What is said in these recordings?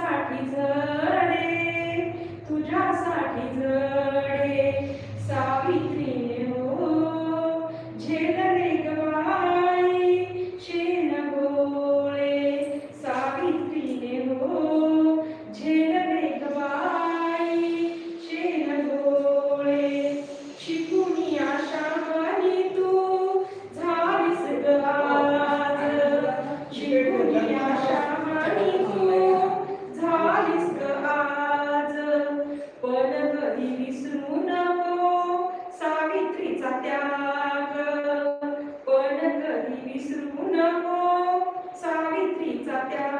तुझ्यासाठी जडे तुझ्यासाठी जडे सावी कधी विसरू नको सावित्रीचा त्याग. पण कधी विसरू नको सावित्रीचा त्याग.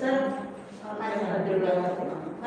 Saya 了